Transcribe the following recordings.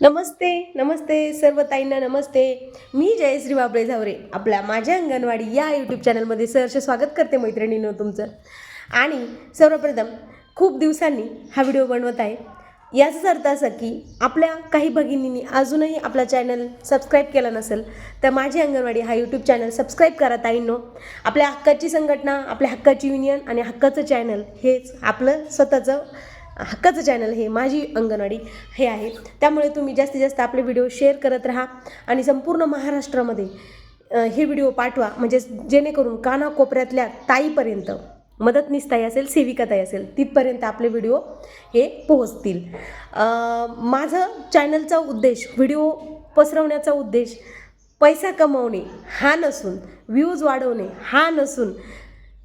नमस्ते नमस्ते सर्व ताईंना नमस्ते. मी जयश्री बाबळे झावरे आपल्या माझ्या अंगणवाडी या यूट्यूब चॅनलमध्ये सहर्ष स्वागत करते मैत्रिणीनं तुमचं. आणि सर्वप्रथम खूप दिवसांनी हा व्हिडिओ बनवत आहे. याचाच अर्थ असा की आपल्या काही भगिनींनी अजूनही आपला चॅनल सबस्क्राईब केला नसेल तर माझी अंगणवाडी हा यूट्यूब चॅनल सबस्क्राईब करा ताईंनो. आपल्या हक्काची संघटना आपल्या हक्काची युनियन आणि हक्काचं चॅनल हेच आपलं स्वतःचं हक्काचं चॅनल हे माझी अंगणवाडी हे आहे. त्यामुळे तुम्ही जास्तीत जास्त आपले व्हिडिओ शेअर करत राहा आणि संपूर्ण महाराष्ट्रामध्ये हे व्हिडिओ पाठवा. म्हणजे जेणेकरून कानाकोपऱ्यातल्या ताईपर्यंत मदतनीस ताई असेल सेविका ताई असेल तिथपर्यंत आपले व्हिडिओ हे पोहोचतील. माझं चॅनलचा उद्देश व्हिडिओ पसरवण्याचा उद्देश पैसा कमवणे हा नसून व्ह्यूज वाढवणे हा नसून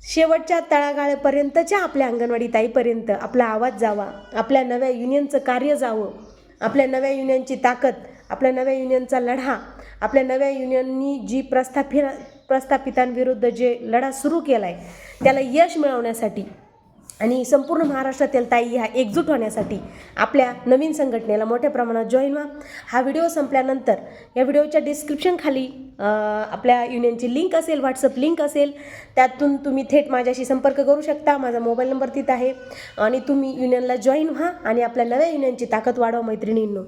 शेवटच्या तळागाळापर्यंतच्या आपल्या अंगणवाडी ताईपर्यंत आपला आवाज जावा आपल्या नव्या युनियनचं कार्य जावं आपल्या नव्या युनियनची ताकद आपल्या नव्या युनियनचा लढा आपल्या नव्या युनियननी जी प्रस्थापि प्रस्थापितांविरुद्ध जे लढा सुरू केला आहे त्याला यश मिळवण्यासाठी आणि संपूर्ण महाराष्ट्रातील ताई ह्या एकजूट होण्यासाठी आपल्या नवीन संघटनेला मोठ्या प्रमाणात जॉईन व्हा. हा व्हिडिओ संपल्यानंतर या व्हिडिओच्या डिस्क्रिप्शनखाली आपल्या युनियनची लिंक असेल व्हॉट्सअप लिंक असेल. त्यातून तुम्ही थेट माझ्याशी संपर्क करू शकता. माझा मोबाईल नंबर तिथं आहे. आणि तुम्ही युनियनला जॉईन व्हा आणि आपल्या नव्या युनियनची ताकद वाढवा मैत्रिणींनो.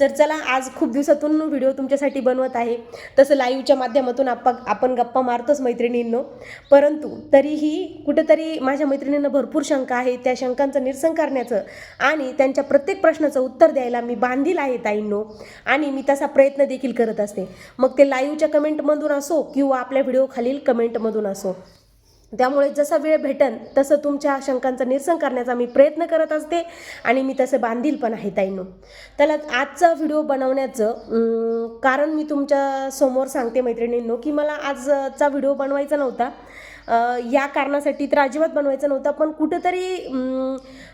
तर चला आज खूप दिवसातून व्हिडिओ तुमच्यासाठी बनवत आहे. तसं लाईव्हच्या माध्यमातून आप आपण गप्पा मारतोच मैत्रिणींनो. परंतु तरीही कुठेतरी माझ्या मैत्रिणींना भरपूर शंका आहे. त्या शंकांचं निरसन करण्याचं आणि त्यांच्या प्रत्येक प्रश्नाचं उत्तर द्यायला मी बांधील आहे ताईंनो. आणि मी तसा प्रयत्न देखील करत असते. मग ते लाईव्हच्या कमेंटमधून असो किंवा आपल्या व्हिडिओ खालील कमेंटमधून असो. त्यामुळे जसा वेळ भेटन तसं तुमच्या शंकांचं निरसन करण्याचा मी प्रयत्न करत असते आणि मी तसं बांधील पण आहे ताईंनो. त्याला आजचा व्हिडिओ बनवण्याचं कारण मी तुमच्यासमोर सांगते मैत्रिणींनो की मला आजचा व्हिडिओ बनवायचा नव्हता. या कारणासाठी तर अजिबात बनवायचं नव्हतं. पण कुठंतरी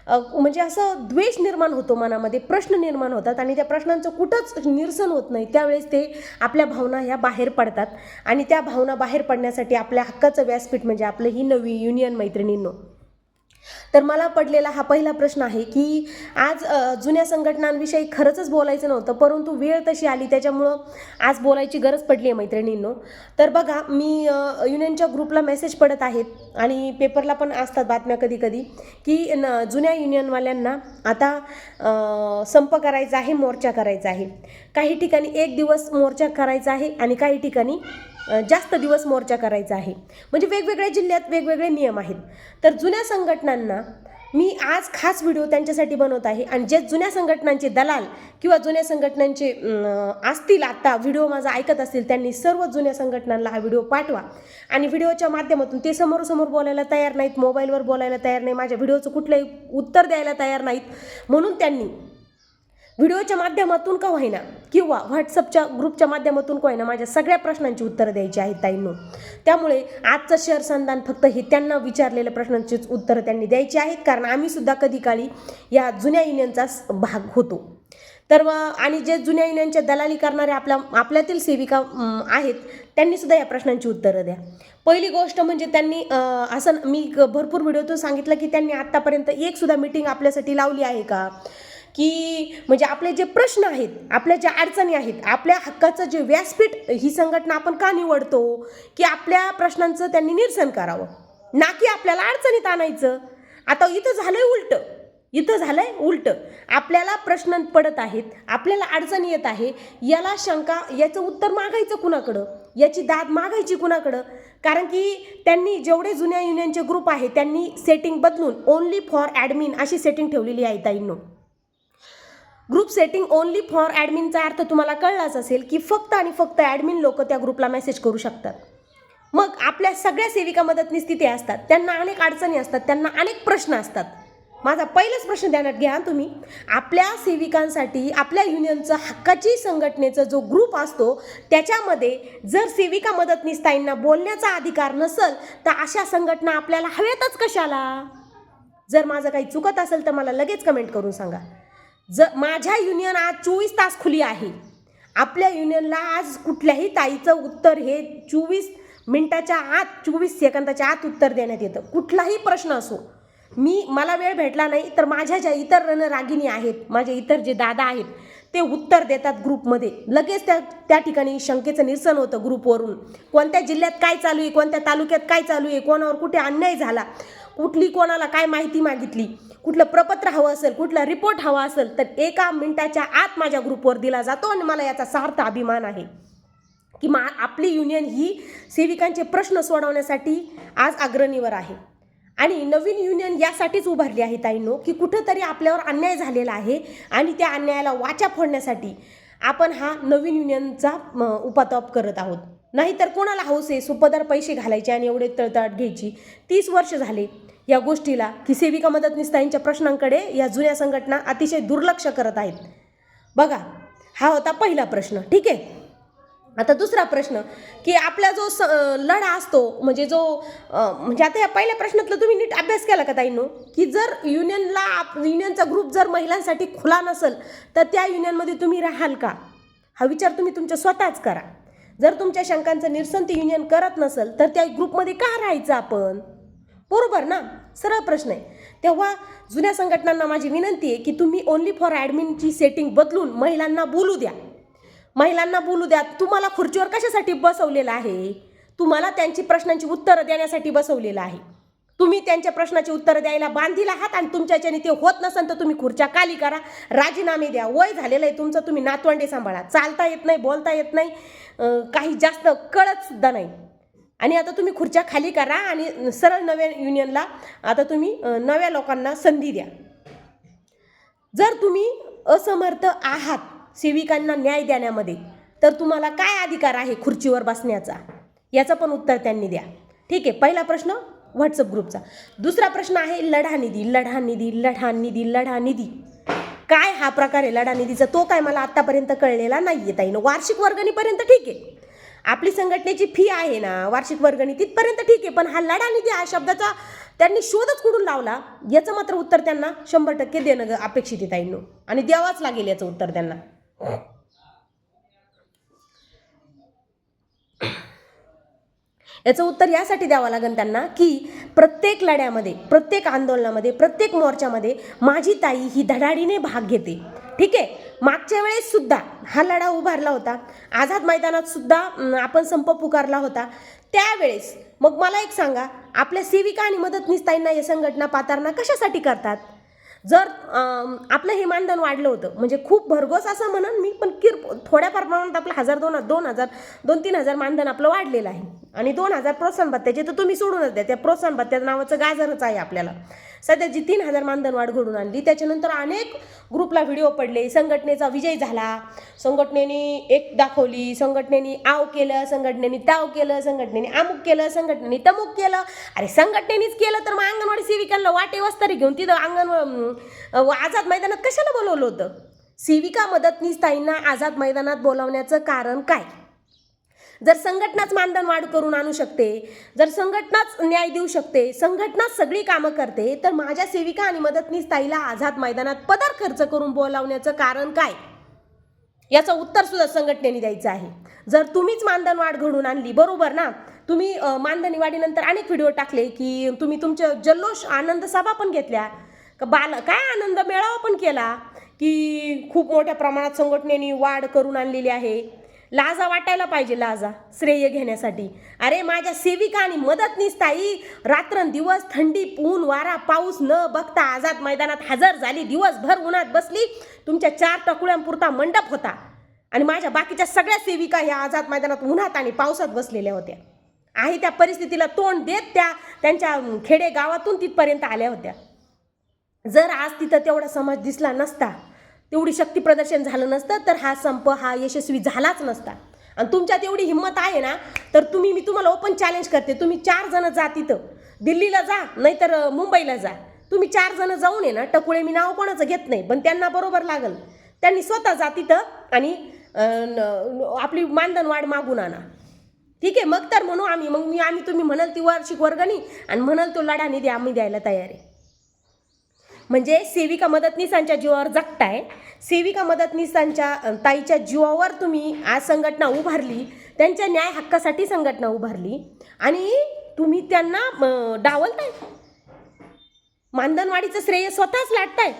म्हणजे असं द्वेष निर्माण होतो मनामध्ये प्रश्न निर्माण होतात आणि त्या प्रश्नांचं कुठंच निरसन होत नाही. त्यावेळेस ते आपल्या भावना ह्या बाहेर पडतात आणि त्या भावना बाहेर पडण्यासाठी आपल्या हक्काचं व्यासपीठ म्हणजे आपलं ही नवी युनियन मैत्रिणींनो. तर मला पडलेला हा पहिला प्रश्न आहे की आज जुन्या संघटनांविषयी खरंच बोलायचं नव्हतं परंतु वेळ तशी आली त्याच्यामुळं आज बोलायची गरज पडली आहे मैत्रिणींनो. तर बघा मी युनियनच्या ग्रुपला मेसेज पडत आहेत आणि पेपरला पण असतात बातम्या कधी कधी की न जुन्या युनियनवाल्यांना आता संप करायचा आहे मोर्चा करायचा आहे. काही ठिकाणी एक दिवस मोर्चा करायचा आहे आणि काही ठिकाणी जास्त दिवस मोर्चा करायचा आहे. म्हणजे वेगवेगळ्या जिल्ह्यात वेगवेगळे नियम आहेत. तर जुन्या संघटनांना मी आज खास व्हिडिओ त्यांच्यासाठी बनवत आहे. आणि जे जुन्या संघटनांचे दलाल किंवा जुन्या संघटनांचे असतील आत्ता व्हिडिओ माझा ऐकत असतील त्यांनी सर्व जुन्या संघटनांना हा व्हिडिओ पाठवा. आणि व्हिडिओच्या माध्यमातून ते समोरसमोर बोलायला तयार नाहीत मोबाईलवर बोलायला तयार नाही माझ्या व्हिडिओचं कुठलंही उत्तर द्यायला तयार नाहीत. म्हणून त्यांनी व्हिडिओच्या माध्यमातून का होईना किंवा व्हॉट्सअपच्या ग्रुपच्या माध्यमातून का होईना माझ्या सगळ्या प्रश्नांची उत्तरं द्यायची आहेत ताईंनो. त्यामुळे आजचं शेअर संधान फक्त हे त्यांना विचारलेल्या प्रश्नांचीच उत्तरं त्यांनी द्यायची आहेत कारण आम्ही सुद्धा कधी काळी या जुन्या युनियनचाच भाग होतो. तर आणि जे जुन्या युनियनच्या दलाली करणारे आपल्या आपल्यातील सेविका आहेत त्यांनी सुद्धा या प्रश्नांची उत्तरं द्या. पहिली गोष्ट म्हणजे त्यांनी असं मी भरपूर व्हिडिओतून सांगितलं की त्यांनी आत्तापर्यंत एकसुद्धा मीटिंग आपल्यासाठी लावली आहे का? की म्हणजे आपले जे प्रश्न आहेत आपल्या ज्या अडचणी आहेत आपल्या हक्काचं जे व्यासपीठ ही संघटना आपण का निवडतो? की आपल्या प्रश्नांचं त्यांनी निरसन करावं? ना की आपल्याला अडचणीत आणायचं? आता इथं झालंय उलटं. इथं झालंय उलटं. आपल्याला प्रश्न पडत आहेत आपल्याला अडचणी येत आहे याला शंका याचं उत्तर मागायचं कुणाकडं? याची दाद मागायची कुणाकडं? कारण की त्यांनी जेवढे जुन्या युनियनचे ग्रुप आहे त्यांनी सेटिंग बदलून ओन्ली फॉर ॲडमिन अशी सेटिंग ठेवलेली आहे ताईंनो. ग्रुप सेटिंग ओन्ली फॉर ॲडमिनचा अर्थ तुम्हाला कळलाच असेल की फक्त आणि फक्त ॲडमिन लोक त्या ग्रुपला मेसेज करू शकतात. मग आपल्या सगळ्या सेविका मदतनीस तिथे असतात. त्यांना अनेक अडचणी असतात. त्यांना अनेक प्रश्न असतात. माझा पहिलाच प्रश्न ध्यानात घ्या तुम्ही. आपल्या सेविकांसाठी आपल्या युनियनचं हक्काची संघटनेचा जो ग्रुप असतो त्याच्यामध्ये जर सेविका मदतनीस ताईंना बोलण्याचा अधिकार नसेल तर अशा संघटना आपल्याला हव्यातच कशाला? जर माझं काही चुकत असेल तर मला लगेच कमेंट करून सांगा. ज माझ्या युनियन आज चोवीस तास खुली आहे. आपल्या युनियनला आज कुठल्याही ताईचं उत्तर हे चोवीस मिनटाच्या आत चोवीस सेकंदाच्या आत उत्तर देण्यात येतं. कुठलाही प्रश्न असो मी मला वेळ भेटला नाही तर माझ्या ज्या इतर रणरागिणी आहेत माझे इतर जे दादा आहेत ते उत्तर देतात ग्रुपमध्ये. लगेच त्या त्या ठिकाणी शंकेचं निरसन होतं ग्रुपवरून. कोणत्या जिल्ह्यात काय चालू आहे कोणत्या तालुक्यात काय चालू आहे कोणावर कुठे अन्याय झाला कुठली कोणाला काय माहिती मागितली कुठलं प्रपत्र हवं असेल कुठला रिपोर्ट हवा असेल तर एका मिनिटाच्या आत माझ्या ग्रुपवर दिला जातो आणि मला याचा सार्थ अभिमान आहे. की मा आपली युनियन ही सेविकांचे प्रश्न सोडवण्यासाठी आज अग्रणीवर आहे. आणि नवीन युनियन यासाठीच उभारली आहे ताईंनो की कुठंतरी आपल्यावर अन्याय झालेला आहे आणि त्या अन्यायाला वाचा फोडण्यासाठी आपण हा नवीन युनियनचा म, उपाताप करत आहोत. नाहीतर कोणाला हौस आहे सुपदर पैसे घालायचे आणि एवढे तळतळाट घ्यायची? तीस वर्ष झाले. या गोष्टीला की सेविका मदतनीस ताईंच्या प्रश्नांकडे या जुन्या संघटना अतिशय दुर्लक्ष करत आहेत. बघा हा होता पहिला प्रश्न ठीक आहे? आता दुसरा प्रश्न की आपला जो स लढा असतो म्हणजे जो म्हणजे आता या पहिल्या प्रश्नातला तुम्ही नीट अभ्यास केला का ताईंनो? की जर युनियनला आप युनियनचा ग्रुप जर महिलांसाठी खुला नसेल तर त्या युनियनमध्ये तुम्ही राहाल का? हा विचार तुम्ही तुमच्या स्वतःच करा. जर तुमच्या शंकांचं निरसन ते युनियन करत नसेल तर त्या ग्रुपमध्ये का राहायचं आपण? बरोबर ना? सरळ प्रश्न आहे. तेव्हा जुन्या संघटनांना माझी विनंती आहे की तुम्ही ओन्ली फॉर ॲडमिनची सेटिंग बदलून महिलांना बोलू द्या. महिलांना बोलू द्या. तुम्हाला खुर्चीवर कशासाठी बसवलेलं आहे? तुम्हाला त्यांची प्रश्नांची उत्तरं देण्यासाठी बसवलेलं आहे. तुम्ही त्यांच्या प्रश्नाची उत्तरं द्यायला बांधील आहात आणि तुमच्याच्याने ते होत नसेल तर तुम्ही खुर्च्या खाली करा. राजीनामे द्या. वय झालेलं आहे तुमचं तुम्ही नातवंडे सांभाळा. चालता येत नाही बोलता येत नाही. काही जास्त कळत सुद्धा नाही. आणि आता तुम्ही खुर्च्या खाली करा आणि सरळ नव्या युनियनला आता तुम्ही नव्या लोकांना संधी द्या. जर तुम्ही असमर्थ आहात सेविकांना न्याय देण्यामध्ये तर तुम्हाला काय अधिकार आहे खुर्चीवर बसण्याचा? याचं पण उत्तर त्यांनी द्या. ठीक आहे पहिला प्रश्न व्हॉट्सअप ग्रुपचा दुसरा प्रश्न आहे लढा निधी लढा निधी लढा निधी लढा निधी. काय हा प्रकार आहे लढा निधीचा? तो काय मला आत्तापर्यंत कळलेला नाही आहे ताईनं वार्षिक वर्गणीपर्यंत ठीक आहे. आपली संघटनेची फी आहे ना वार्षिक वर्गणी तिथपर्यंत ठीक आहे पण हा लढा निधी हा शब्दाचा त्यांनी शोधच कुठून लावला? याचं मात्र उत्तर त्यांना शंभर टक्के देणं ग- अपेक्षित आहे ताईंनो. आणि द्यावाच लागेल याचं उत्तर त्यांना. याचं उत्तर यासाठी द्यावं लागेल त्यांना की प्रत्येक लढ्यामध्ये प्रत्येक आंदोलनामध्ये प्रत्येक मोर्चामध्ये माझी ताई ही धडाडीने भाग घेते. ठीक आहे? मागच्या वेळेस सुद्धा हा लढा उभारला होता. आझाद मैदानात सुद्धा आपण संप पुकारला होता. त्यावेळेस मग मला एक सांगा आपल्या सेविका आणि मदतनीस ताईंना या संघटना पातारणा कशासाठी करतात? जर आपलं हे मानधन वाढलं होतं म्हणजे खूप भरघोस असं म्हणन मी पण किर थोड्याफार प्रमाणात आपलं हजार दोन दोन हजार दोन तीन हजार मानधन आपलं वाढलेलं आहे. आणि दोन हजार प्रोत्साहन भत्त्याचे तर तुम्ही सोडूनच द्या त्या प्रोत्साहन भत्त्याचं नावाचं गाजरच आहे आपल्याला. सध्या जी तीन हजार मानधन वाढ घडून आणली त्याच्यानंतर अनेक ग्रुपला व्हिडिओ पडले. संघटनेचा विजय झाला. संघटनेने एक दाखवली संघटनेने आव केलं संघटनेने ताव केलं संघटनेने अमुक केलं संघटनेने तमुक केलं. अरे संघटनेनेच केलं तर मग अंगणवाडी सेविकांना वाटे वस्तारी घेऊन तिथं अंगण आझाद मैदानात कशाला बोलवलं होतं? सेविका मदतनीस ताईंना आझाद मैदानात बोलावण्याचं कारण काय? जर संघटनाच मानधन वाढ करून आणू शकते जर संघटनाच न्याय देऊ शकते संघटनाच सगळी कामं करते तर माझ्या सेविका आणि मदतनीस ताईला आझाद मैदानात पदार खर्च करून बोलावण्याचं कारण काय? याचं उत्तर सुद्धा संघटनेने द्यायचं आहे. जर तुम्हीच मानधन वाढ घडून आणली बरोबर ना? तुम्ही मानधन मानधनी वाढीनंतर अनेक व्हिडिओ टाकले की तुम्ही तुमच्या जल्लोष आनंद सभा पण घेतल्या. का बाल काय आनंद मेळावा पण केला की खूप मोठ्या प्रमाणात संघटनेने वाढ करून आणलेली आहे. लाजा वाटायला पाहिजे लाजा. श्रेय घेण्यासाठी. अरे माझ्या सेविका आणि मदतनीस ताई. रात्रंदिवस थंडी ऊन वारा पाऊस न बघता आझाद मैदानात हजर झाली. दिवसभर उन्हात बसली. तुमच्या चार टकुळ्यांपुरता मंडप होता. आणि माझ्या बाकीच्या सगळ्या सेविका ह्या आझाद मैदानात उन्हात आणि पावसात बसलेल्या होत्या. आहे त्या परिस्थितीला तोंड देत त्या त्यांच्या खेडे गावातून तिथपर्यंत आल्या होत्या. जर आज तिथं तेवढा समाज दिसला नसता तेवढी शक्ती प्रदर्शन झालं नसतं तर हा संप हा यशस्वी झालाच नसता. आणि तुमच्यात एवढी हिंमत आहे ना तर तुम्ही मी तुम्हाला ओपन चॅलेंज करते. तुम्ही चार जण जा तिथं. दिल्लीला जा नाहीतर मुंबईला जा. तुम्ही चार जण जाऊन ये ना टकुळे मी नाव कोणाचं घेत नाही पण त्यांना बरोबर लागल. त्यांनी स्वतः जा तिथं आणि आपली मानधन वाढ मागून आणा. ठीक आहे? मग तर म्हणू आम्ही. मग मी आम्ही तुम्ही म्हणाल ती वार्षिक वर्गणी आणि म्हणाल तो लढा निधी आम्ही द्यायला तयार आहे. म्हणजे सेविका मदतनीसांच्या जीवावर जगताय. सेविका मदतनीसांच्या ताईच्या जीवावर तुम्ही आज संघटना उभारली त्यांच्या न्याय हक्कासाठी संघटना उभारली आणि तुम्ही त्यांना डावलताय. मानधनवाडीचं श्रेय स्वतःच लाटताय.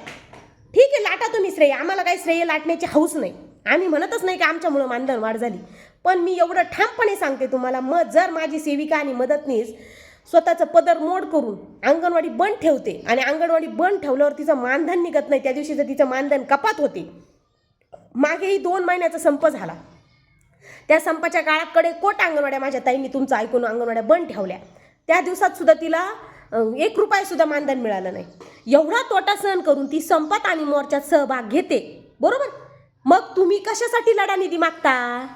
ठीक आहे लाटा तुम्ही श्रेय. आम्हाला काही श्रेय लाटण्याची हौस नाही. आम्ही म्हणतच नाही की आमच्यामुळं मानधन वाढ झाली. पण मी एवढं ठामपणे सांगते तुम्हाला मग जर माझी सेविका आणि मदतनीस स्वतःचं पदर मोड करून अंगणवाडी बंद ठेवते आणि अंगणवाडी बंद ठेवल्यावर तिचं मानधन निघत नाही. त्या दिवशी जर तिचं मानधन कपात होते मागेही दोन महिन्याचा संप झाला. त्या संपाच्या काळाकडे कोट अंगणवाड्या माझ्या ताईंनी तुमचं ऐकून अंगणवाड्या बंद ठेवल्या. त्या दिवसात सुद्धा तिला एक रुपया सुद्धा मानधन मिळालं नाही. एवढा तोटा सहन करून ती संपात आणि मोर्चात सहभाग घेते. बरोबर? मग तुम्ही कशासाठी लढा निधी मागता?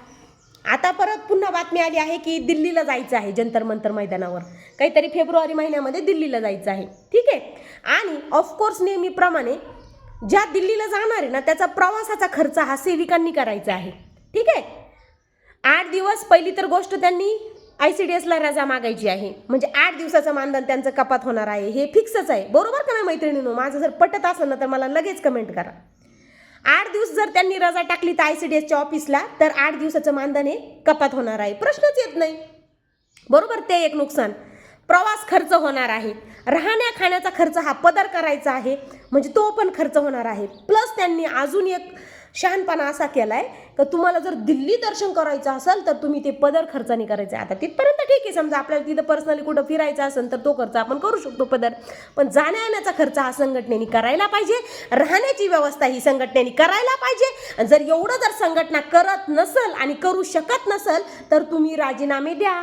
आता परत पुन्हा बातमी आली आहे की दिल्लीला जायचं आहे जंतर मंतर मैदानावर. काहीतरी फेब्रुवारी महिन्यामध्ये दिल्लीला जायचं आहे. ठीक आहे? आणि ऑफकोर्स नेहमीप्रमाणे ज्या दिल्लीला जाणार आहे ना त्याचा प्रवासाचा खर्च हा सेविकांनी करायचा आहे. ठीक आहे? आठ दिवस पहिली तर गोष्ट त्यांनी आय सी डी एसला रजा मागायची आहे. म्हणजे आठ दिवसाचं मानधन त्यांचं कपात होणार आहे. हे फिक्सच आहे. बरोबर का नाही मैत्रिणीनो? माझं जर पटत असेल ना तर मला लगेच कमेंट करा. आठ दिवस जर त्यांनी रजा टाकली तर आय सी डी एसच्या ऑफिसला तर आठ दिवसाचं मानधन हे कपात होणार आहे. प्रश्नच येत नाही. बरोबर ते एक नुकसान. प्रवास खर्च होणार आहे. राहण्या खाण्याचा खर्च हा पदर करायचा आहे. म्हणजे तो पण खर्च होणार आहे. प्लस त्यांनी अजून एक शहाणपणा असा केलाय का तुम्हाला जर दिल्ली दर्शन करायचं असेल तर तुम्ही ते पदर खर्चाने करायचं. आहे आता तिथपर्यंत ठीक आहे समजा आपल्याला तिथं पर्सनली कुठं फिरायचं असेल तर तो खर्च आपण करू शकतो पदर. पण जाण्या येण्याचा खर्च हा संघटनेने करायला पाहिजे. राहण्याची व्यवस्था ही संघटनेने करायला पाहिजे. जर एवढं जर संघटना करत नसल आणि करू शकत नसल तर तुम्ही राजीनामे द्या.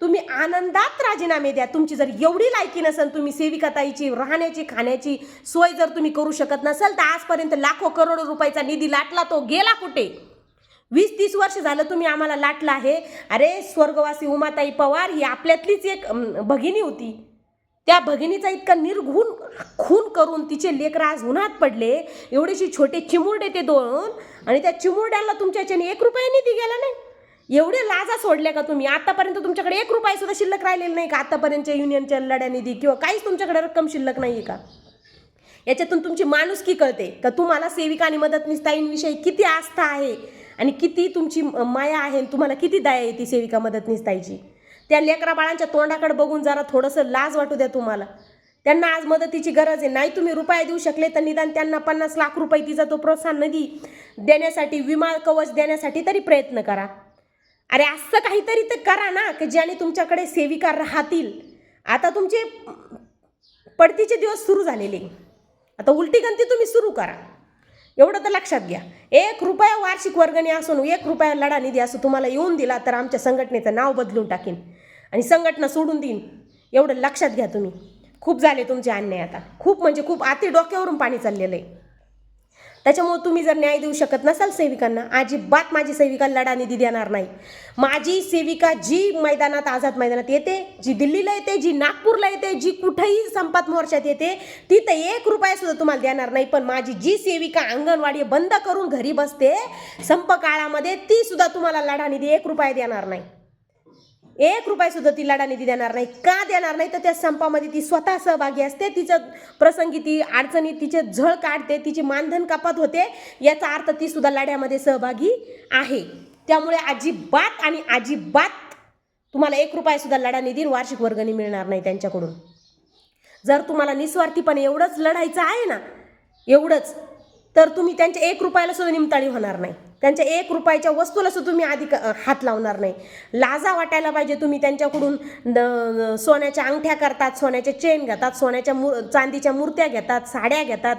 तुम्ही आनंदात राजीनामे द्या. तुमची जर एवढी लायकी नसेल तुम्ही सेविकाताईची राहण्याची खाण्याची सोय जर तुम्ही करू शकत नसाल तर आजपर्यंत लाखो करोडो रुपयाचा निधी लाटला तो गेला कुठे? वीस तीस वर्ष झालं तुम्ही आम्हाला लाटला आहे. अरे स्वर्गवासी उमाताई पवार ही आपल्यातलीच एक भगिनी होती. त्या भगिनीचा इतका निर्घुण खून करून तिचे लेकर आज उन्हात पडले. एवढेशी छोटे चिमुरडे ते दोन आणि त्या चिमुरड्याला तुमच्या याच्याने एक रुपया निधी गेला नाही. एवढे लाजा सोडल्या का तुम्ही? आतापर्यंत तुमच्याकडे एक रुपये सुद्धा शिल्लक राहिलेलं नाही का? आतापर्यंतच्या युनियनच्या लढ्या निधी किंवा काहीच तुमच्याकडे रक्कम शिल्लक नाही आहे का? याच्यातून तुमची माणुसकी कळते. का तुम्हाला सेविका आणि मदतनीसताईंविषयी किती आस्था आहे आणि किती तुमची माया आहे तुम्हाला किती दया येते सेविका मदतनीसताईची त्या लेकरा बाळांच्या तोंडाकडे बघून जरा थोडंसं लाज वाटू द्या तुम्हाला. त्यांना आज मदतीची गरज आहे. नाही तुम्ही रुपये देऊ शकले तर निदान त्यांना पन्नास लाख रुपये तिचा तो प्रोत्साहन निधी देण्यासाठी विमा कवच देण्यासाठी तरी प्रयत्न करा. अरे असं काहीतरी तर करा ना की ज्याने तुमच्याकडे सेविका राहतील. आता तुमचे पडतीचे दिवस सुरू झालेले. आता उलटी गंती तुम्ही सुरू करा. एवढं तर लक्षात घ्या. एक रुपया वार्षिक वर्गणी असून एक रुपया लढा निधी असं तुम्हाला येऊन दिला तर आमच्या संघटनेचं नाव बदलून टाकीन. आणि संघटना सोडून देईन. एवढं लक्षात घ्या तुम्ही. खूप झाले तुमचे अन्याय आता. खूप म्हणजे खूप आती डोक्यावरून पाणी चाललेलं आहे. त्याच्यामुळे तुम्ही जर न्याय देऊ शकत नसाल सेविकांना अजिबात माझी सेविका लढा निधी देणार नाही. माझी सेविका जी मैदानात आझाद मैदानात येते जी दिल्लीला येते जी नागपूरला येते जी कुठेही संपात मोर्चात येते ती तर एक रुपया सुद्धा तुम्हाला देणार नाही. पण माझी जी सेविका अंगणवाडी बंद करून घरी बसते संप काळामध्ये ती सुद्धा तुम्हाला लढा निधी एक रुपया देणार नाही. एक रुपया सुद्धा ती लढा निधी देणार नाही का देणार नाही? तर त्या संपामध्ये ती स्वतः सहभागी असते तिचं प्रसंगी ती अडचणीत तिचे झळ काढते तिची मानधन कपात होते याचा अर्थ ती सुद्धा लढ्यामध्ये सहभागी आहे. त्यामुळे अजिबात आणि अजिबात तुम्हाला एक रुपया सुद्धा लढा निधी वार्षिक वर्गणी मिळणार नाही त्यांच्याकडून. जर तुम्हाला निस्वार्थीपणे एवढंच लढायचं आहे ना एवढंच तर तुम्ही त्यांच्या एक रुपयाला सुद्धा निमताळी होणार नाही. त्यांच्या एक रुपयाच्या वस्तूला सुद्धा तुम्ही आधी क- हात लावणार नाही. लाजा वाटायला पाहिजे तुम्ही त्यांच्याकडून न- सोन्याच्या अंगठ्या करतात सोन्याच्या चेन घेतात सोन्याच्या मू चांदीच्या मूर्त्या घेतात साड्या घेतात.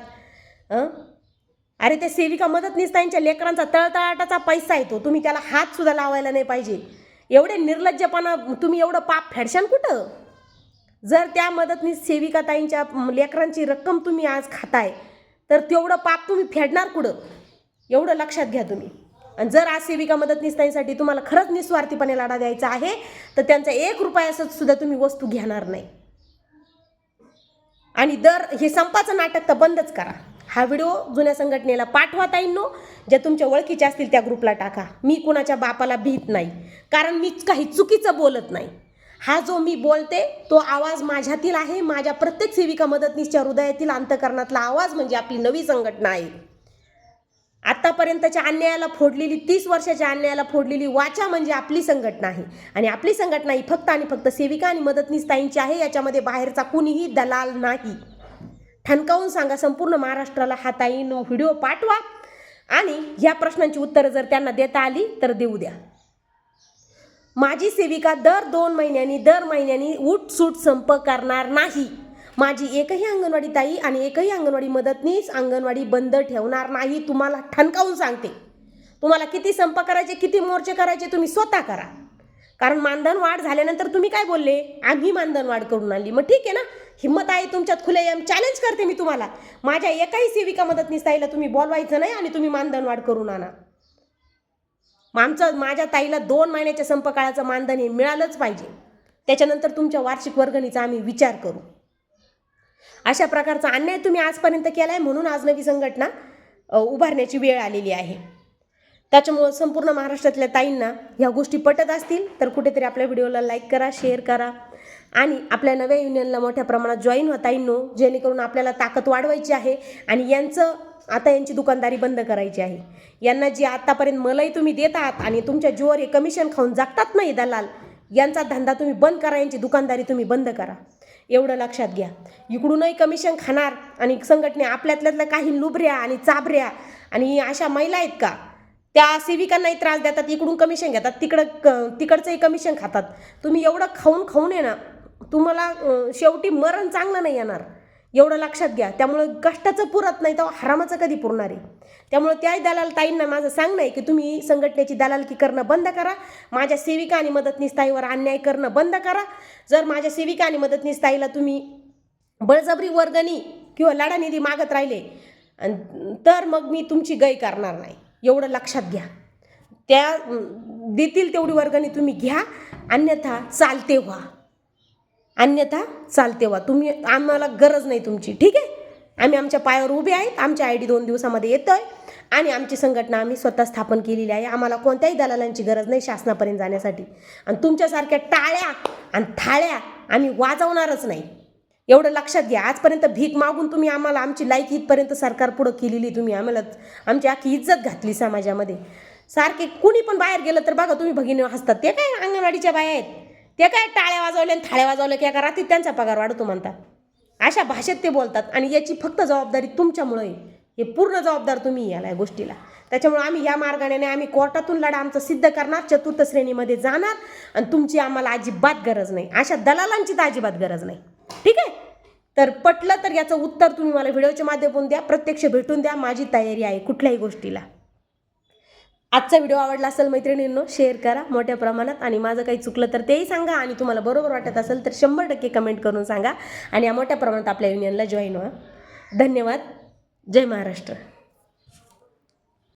अरे ते सेविका मदतनीस त्यांच्या लेकरांचा तळतळाटाचा पैसा येतो. तुम्ही त्याला हातसुद्धा लावायला नाही पाहिजे. एवढे निर्लज्जपणा तुम्ही एवढं पाप फेडशान कुठं? जर त्या मदतनीस सेविका ताईंच्या लेकरांची रक्कम तुम्ही आज खाताय तर तेवढं पाप तुम्ही फेडणार कुठं? एवढं लक्षात घ्या तुम्ही. आणि जर आज सेविका मदतनीसताईंसाठी तुम्हाला खरंच निस्वार्थीपणे लढा द्यायचा आहे तर त्यांचा एक रुपयाचं सुद्धा तुम्ही वस्तू घेणार नाही. आणि दर हे संपाचं नाटक तर बंदच करा. हा व्हिडिओ जुन्या संघटनेला पाठवा ताईंनो ज्या तुमच्या ओळखीच्या असतील त्या ग्रुपला टाका. मी कुणाच्या बापाला भीत नाही. कारण मी काही चुकीचं बोलत नाही. हा जो मी बोलते तो आवाज माझ्यातील आहे माझ्या प्रत्येक सेविका मदतनीसच्या हृदयातील अंतकरणातला आवाज म्हणजे आपली नवी संघटना आहे. आत्तापर्यंतच्या अन्यायाला फोडलेली तीस वर्षाच्या अन्यायाला फोडलेली वाचा म्हणजे आपली संघटना आहे. आणि आपली संघटना ही फक्त आणि फक्त सेविका आणि मदतनीस ताईंची आहे याच्यामध्ये बाहेरचा कुणीही दलाल नाही. ठणकावून सांगा संपूर्ण महाराष्ट्राला हा ताईनं व्हिडिओ पाठवा. आणि ह्या प्रश्नांची उत्तरं जर त्यांना देता आली तर देऊ द्या. माझी सेविका दर दोन महिन्यांनी दर महिन्यांनी उठसूट संप करणार नाही. माझी एकही अंगणवाडी ताई आणि एकही अंगणवाडी मदतनीस अंगणवाडी बंद ठेवणार नाही. तुम्हाला ठणकावून सांगते. तुम्हाला किती संप करायचे किती मोर्चे करायचे तुम्ही स्वतः करा. कारण मानधन वाढ झाल्यानंतर तुम्ही काय बोलले? आम्ही मानधन वाढ करून आणली. मग ठीक आहे ना? हिंमत आहे तुमच्यात खुले चॅलेंज करते मी तुम्हाला. माझ्या एकाही सेविका मदतनीस ताईला तुम्ही बोलवायचं नाही आणि तुम्ही मानधन वाढ करून आणा. मग आमचं माझ्या ताईला दोन महिन्याच्या संपकाळाचं मानधन हे मिळालंच पाहिजे. त्याच्यानंतर तुमच्या वार्षिक वर्गणीचा आम्ही विचार करू. अशा प्रकारचा अन्याय तुम्ही आजपर्यंत केला आहे म्हणून आज नवी संघटना उभारण्याची वेळ आलेली आहे. त्याच्यामुळं संपूर्ण महाराष्ट्रातल्या ताईंना ह्या गोष्टी पटत असतील तर कुठेतरी आपल्या व्हिडिओला लाईक करा शेअर करा आणि आपल्या नव्या युनियनला मोठ्या प्रमाणात जॉईन व्हा ताईंनो जेणेकरून आपल्याला ताकद वाढवायची आहे आणि यांचं आता यांची दुकानदारी बंद करायची आहे. यांना जी आतापर्यंत मलाही तुम्ही देत आहात आणि तुमच्या जीवर हे कमिशन खाऊन जागतात नाही दलाल यांचा धंदा तुम्ही बंद करा यांची दुकानदारी तुम्ही बंद करा. एवढं लक्षात घ्या. इकडूनही कमिशन खाणार आणि संघटने आपल्यातल्यातल्या काही लुबऱ्या आणि चाबऱ्या आणि अशा महिला आहेत का? त्या सेविकांनाही त्रास देतात इकडून कमिशन घेतात तिकडं क तिकडचंही कमिशन खातात. तुम्ही एवढं खाऊन खाऊन येणार ना तुम्हाला शेवटी मरण चांगलं नाही येणार. एवढं लक्षात घ्या. त्यामुळं कष्टाचं पुरत नाही तर हरामाचं कधी पुरणार आहे? त्यामुळं त्याही दलाल ताईंना माझं सांगणं आहे की तुम्ही संघटनेची दलालकी करणं बंद करा. माझ्या सेविका आणि मदतनीस ताईवर अन्याय करणं बंद करा. जर माझ्या सेविका आणि मदतनीस ताईला तुम्ही बळजबरी वर्गणी किंवा लढानिधी मागत राहिले अन- तर मग मी तुमची गय करणार नाही. एवढं लक्षात घ्या. त्या देतील तेवढी वर्गणी तुम्ही घ्या. अन्यथा चालते व्हा. अन्यथा चालते वा. तुम्ही आम्हाला गरज नाही तुमची ठीक आहे? आम्ही आमच्या पायावर उभे आहेत आमच्या आय डी दोन दिवसामध्ये येतो आहे आणि आमची संघटना आम्ही स्वतः स्थापन केलेली आहे. आम्हाला कोणत्याही दलालांची गरज नाही शासनापर्यंत जाण्यासाठी. आणि तुमच्यासारख्या टाळ्या आणि थाळ्या आम्ही वाजवणारच नाही. एवढं लक्षात घ्या. आजपर्यंत भीक मागून तुम्ही आम्हाला आमची लायकी इथपर्यंत सरकार पुढं केलेली तुम्ही आम्हाला आमची आखी इज्जत घातली समाजामध्ये. सारखे कुणी पण बाहेर गेलं तर बघा तुम्ही भगिनी हसतात. ते काय अंगणवाडीच्या बाया आहेत? ते काय टाळ्या वाजवल्या आणि थाळ्या वाजवल्या की एका रात्री त्यांचा पगार वाढतो म्हणतात. अशा भाषेत ते बोलतात आणि याची फक्त जबाबदारी तुमच्यामुळे आहे. हे पूर्ण जबाबदार तुम्ही याला या गोष्टीला. त्याच्यामुळे आम्ही या मार्गाने नाही, आम्ही कोर्टातून लढा आमचं सिद्ध करणार चतुर्थ श्रेणीमध्ये जाणार आणि तुमची आम्हाला अजिबात गरज नाही. अशा दलालांची तर अजिबात गरज नाही. ठीक आहे? तर पटलं तर याचं उत्तर तुम्ही मला व्हिडिओच्या माध्यमातून द्या प्रत्यक्ष भेटून द्या. माझी तयारी आहे कुठल्याही गोष्टीला. आजचा व्हिडिओ आवडला असेल मैत्रिणींनो शेअर करा मोठ्या प्रमाणात. आणि माझं काही चुकलं तर तेही सांगा आणि तुम्हाला बरोबर वाटत असेल तर शंभर टक्के कमेंट करून सांगा. आणि या मोठ्या प्रमाणात आपल्या युनियनला जॉईन व्हा. धन्यवाद. जय महाराष्ट्र.